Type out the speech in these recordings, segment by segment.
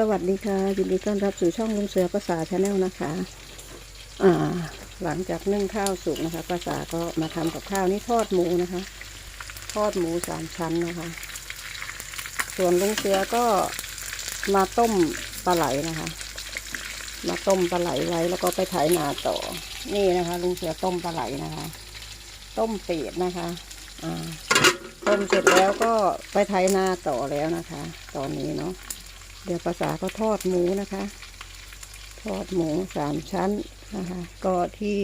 สวัสดีค่ะยินดีต้อนรับสู่ช่องลุงเสือภาษาชาแนลนะคะ อ่า หลังจากนึ่งข้าวสุกนะคะภาษาก็มาทำกับข้าวนี่ทอดหมูนะคะ ทอดหมูสามชั้นนะคะ ส่วนลุงเสือก็มาต้มปลาไหลนะคะ มาต้มปลาไหลไว้แล้วก็ไปไถนาต่อ นี่นะคะ ลุงเสือต้มปลาไหลนะคะ ต้มเป็ดนะคะ อ่า ต้มเสร็จแล้วก็ไปไถนาต่อแล้วนะคะ ตอนนี้เนาะ เดี๋ยวภาษาก็ทอดหมูนะคะ ทอดหมูสามชั้นนะคะ ก็ที่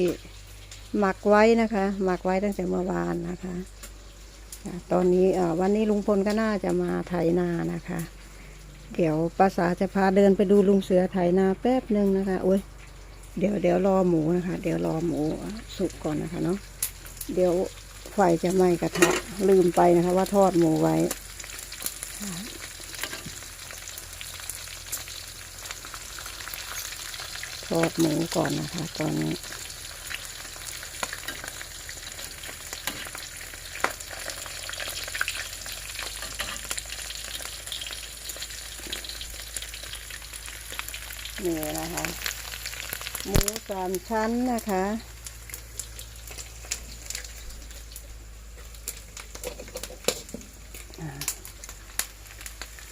หมักไว้นะคะ หมักไว้ตั้งแต่เมื่อวานนะคะ ตอนนี้วันนี้ลุงพลก็น่าจะมาไถนานะคะ เดี๋ยวภาษาจะพาเดินไปดูลุงเสือไถนาแป๊บหนึ่งนะคะโอ้ยเดี๋ยวเดี๋ยวรอหมูนะคะ เดี๋ยวรอหมูสุกก่อนนะคะเนาะเดี๋ยวไฟจะไหม้กระทะลืมไปนะคะ ว่าทอดหมูไว้ ทอดหมูก่อนนะคะ ตอนนี้ นี่นะคะ หมูสามชั้นนะคะ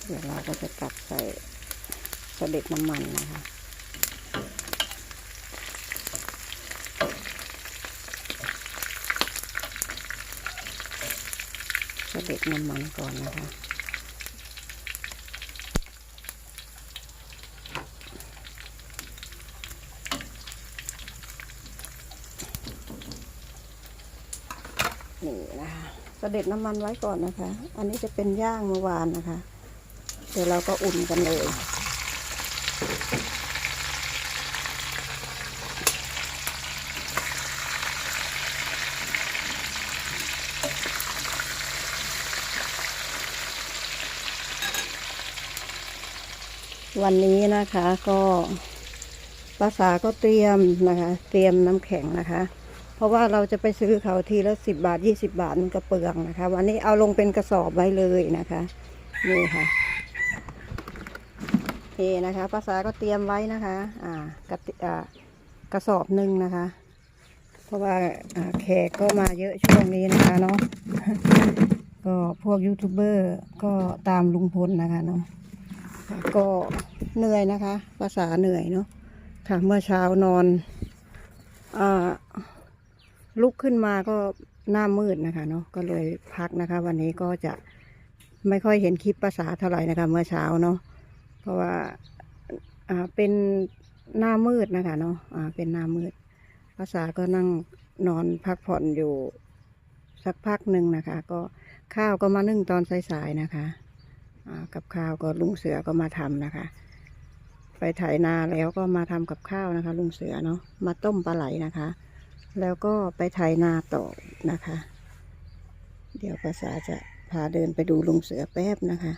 เดี๋ยวเราก็จะตักใส่เสด็จน้ำมันนะคะ เสด็จน้ำมันก่อนนะคะนี่นะคะเสด็จน้ำมันไว้ก่อนนะคะ อันนี้จะเป็นย่างเมื่อวานนะคะ เดี๋ยวเราก็อุ่นกันเลย วันนี้นะคะก็ภาษาก็เตรียมนะคะ เตรียมน้ำแข็งนะคะ เพราะว่าเราจะไปซื้อเขาทีละสิบบาทยี่สิบาทมันก็เปลืองนะคะ วันนี้เอาลงเป็นกระสอบไว้เลยนะคะนี่ค่ะนี่นะคะภาษาก็เตรียมไว้นะคะ อ่ากระติอ่ากระสอบหนึ่งนะคะ เพราะว่าอ่าแขกก็มาเยอะช่วงนี้นะคะเนาะก็พวกยูทูบเบอร์ก็ตามลุงพลนะคะเนาะ ค่ะ ก็เหนื่อยนะคะ ภาษาเหนื่อยเนาะค่ะ เมื่อเช้านอนอลุกขึ้นมาก็หน้ามืดนะคะเนาะก็เลยพักนะคะ วันนี้ก็จะไม่ค่อยเห็นคลิปภาษาเท่าไหร่นะคะ เมื่อเช้าเนาะเพราะว่าเป็นหน้ามืดนะคะเนาะอ่าเป็นหน้ามืด ภาษาก็นั่งนอนพักผ่อนอยู่สักพักหนึ่งนะคะ ก็ข้าวก็มานึ่งตอนสายๆนะคะ กับข้าวก็ลุงเสือก็มาทำนะคะ ไปไถนาแล้วก็มาทำกับข้าวนะคะ ลุงเสือเนาะมาต้มปลาไหลนะคะ แล้วก็ไปไถนาต่อนะคะ เดี๋ยวภาษาจะพาเดินไปดูลุงเสือแป๊บนะคะ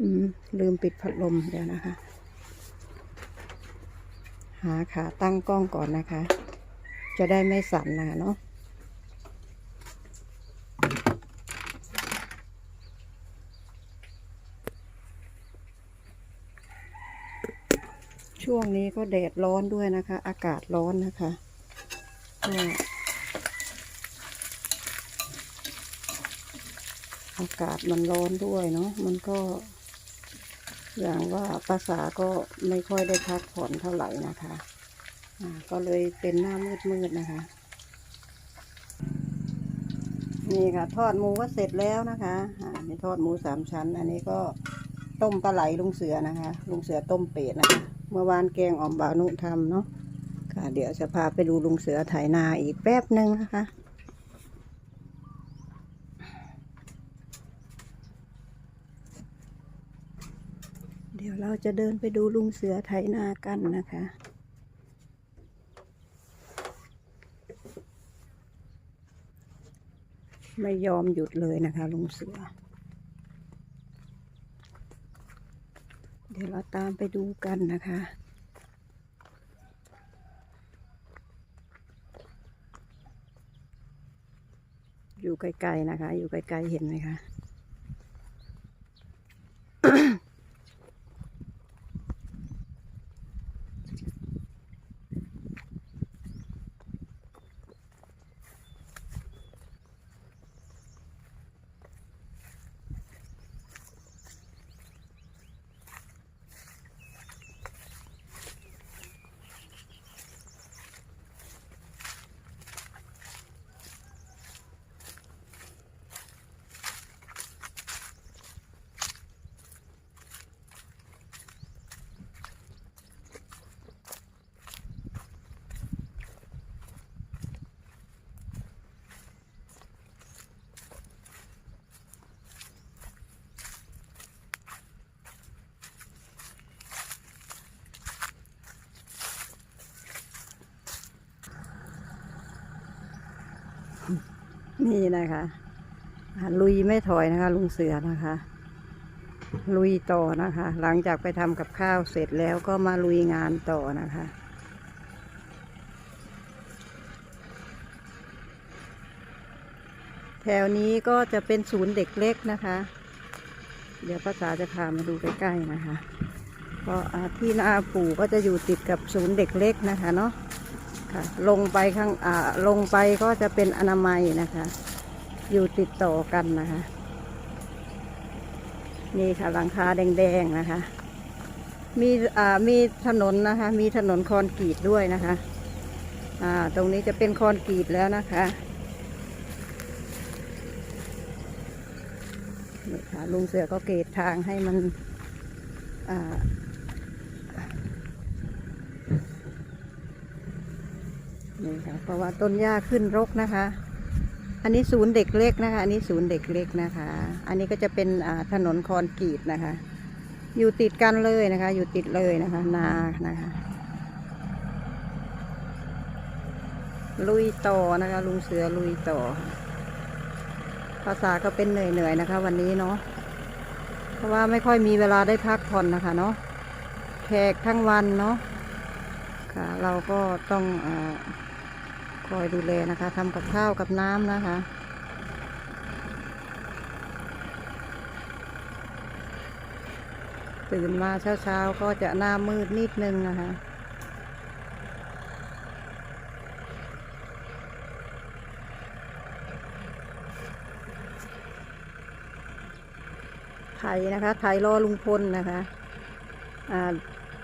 อืมลืมปิดพัดลมเดี๋ยวนะคะ หาขาตั้งกล้องก่อนนะคะ จะได้ไม่สั่นนะเนาะ ช่ วงนี้ก็แดดร้อนด้วยนะคะ อากาศร้อนนะคะอากาศมันร้อนด้วยเนาะมันก็ อย่างว่าภาษาก็ไม่ค่อยได้พักผ่อนเท่าไหร่นะคะอ่าก็เลยเป็นหน้ามืดๆนะคะ นี่ค่ะ ทอดหมูก็เสร็จแล้วนะคะอ่านี่ทอดหมูสามชั้น อันนี้ก็ต้มปลาไหลลุงเสือนะคะ ลุงเสือต้มเป็ดนะคะ เมื่อวานแกงอ่อมบานุทำเนาะค่ะ เดี๋ยวจะพาไปดูลุงเสือไถนาอีกแป๊บหนึ่งนะคะเดี๋ยวเราจะเดินไปดูลุงเสือไถนากันนะคะ ไม่ยอมหยุดเลยนะคะลุงเสือ เดี๋ยวเราตามไปดูกันนะคะ อยู่ไกลๆนะคะ อยู่ไกลๆเห็นไหมคะ นี่นะคะลุยไม่ถอยนะคะ ลุงเสือนะคะ ลุยต่อนะคะ หลังจากไปทำกับข้าวเสร็จแล้วก็มาลุยงานต่อนะคะแถวนี้ก็จะเป็นศูนย์เด็กเล็กนะคะ เดี๋ยวภาษาจะพามาดูใกล้ๆนะคะ เพราะที่นาปู่ก็จะอยู่ติดกับศูนย์เด็กเล็กนะคะเนาะ ลงไปข้างอ่าลงไปก็จะเป็นอนามัยนะคะ อยู่ติดต่อกันนะคะ นี่ค่ะหลังคาแดงๆนะคะ มีอ่ามีถนนนะคะ มีถนนคอนกรีตด้วยนะคะ อ่าตรงนี้จะเป็นคอนกรีตแล้วนะคะนี่ค่ะลุงเสือก็เกตทางให้มันอ่า นี่ค่ะเพราะว่าต้นหญ้าขึ้นรกนะคะ อันนี้ศูนย์เด็กเล็กนะคะ อันนี้ศูนย์เด็กเล็กนะคะ อันนี้ก็จะเป็นถนนคอนกรีตนะคะ อยู่ติดกันเลยนะคะ อยู่ติดเลยนะคะ นานะคะ ลุยต่อนะคะ ลุงเสือลุยต่อ ภาษาก็เป็นเหนื่อยๆนะคะ วันนี้เนาะเพราะว่าไม่ค่อยมีเวลาได้พักผ่อนนะคะเนาะแขกทั้งวันเนาะค่ะเราก็ต้องอา คอยดูแลนะคะทำกับข้าวกับน้ำนะคะ ตื่นมาเช้าๆก็จะหน้ามืดนิดนึงนะคะไถนะคะไถรอลุงพลนะคะอ่า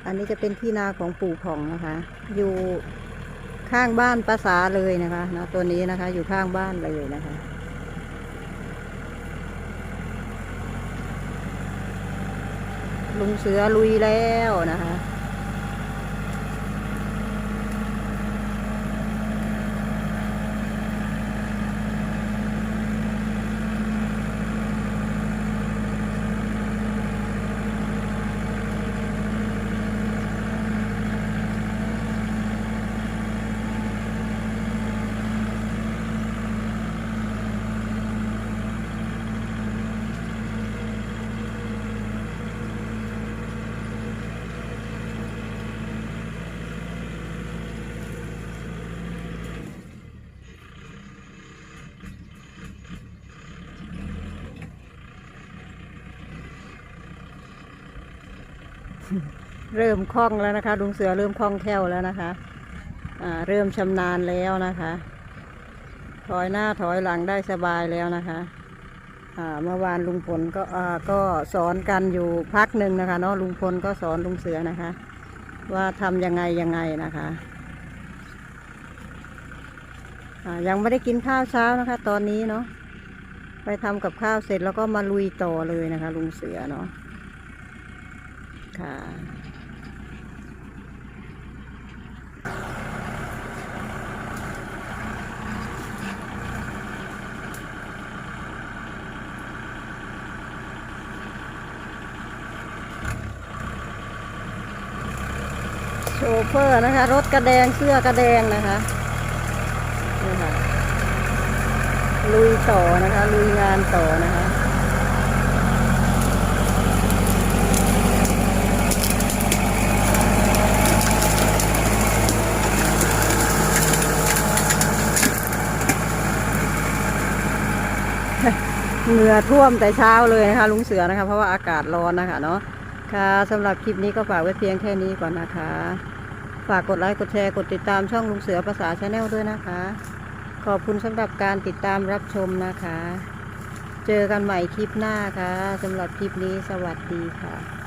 อันนี้จะเป็นที่นาของปู่ผ่องนะคะ อยู่ ข้างบ้านภาษาเลยนะคะนะตัวนี้นะคะ อยู่ข้างบ้านเลยนะคะ ลุงเสือลุยแล้วนะคะ เริ่มคล่องแล้วนะคะลุงเสือเริ่มคล่องแคล่วแล้วนะคะอ่าเริ่มชำนาญแล้วนะคะ ถอยหน้าถอยหลังได้สบายแล้วนะคะอ่าเมื่อวานลุงพลก็อ่าก็สอนกันอยู่พักหนึ่งนะคะเนาะลุงพลก็สอนลุงเสือนะคะ ว่าทำยังไงยังไงนะคะยังไม่ได้กินข้าวเช้านะคะ ตอนนี้เนาะไปทำกับข้าวเสร็จแล้วก็มาลุยต่อเลยนะคะ ลุงเสือเนาะ ค่ะโชเฟอร์นะคะ รถกระแดงเสื้อกระแดงนะคะนี่ค่ะลุยต่อนะคะ ลุยงานต่อนะคะ เหงื่อท่วมแต่เช้าเลยนะคะลุงเสือนะคะ เพราะว่าอากาศร้อนนะคะเนาะค่ะสำหรับคลิปนี้ก็ฝากไว้เพียงแค่นี้ก่อนนะคะ ฝากกดไลค์กดแชร์กดติดตามช่องลุงเสือภาษาชาแนลด้วยนะคะ ขอบคุณสำหรับการติดตามรับชมนะคะ เจอกันใหม่คลิปหน้าค่ะสำหรับคลิปนี้สวัสดีค่ะ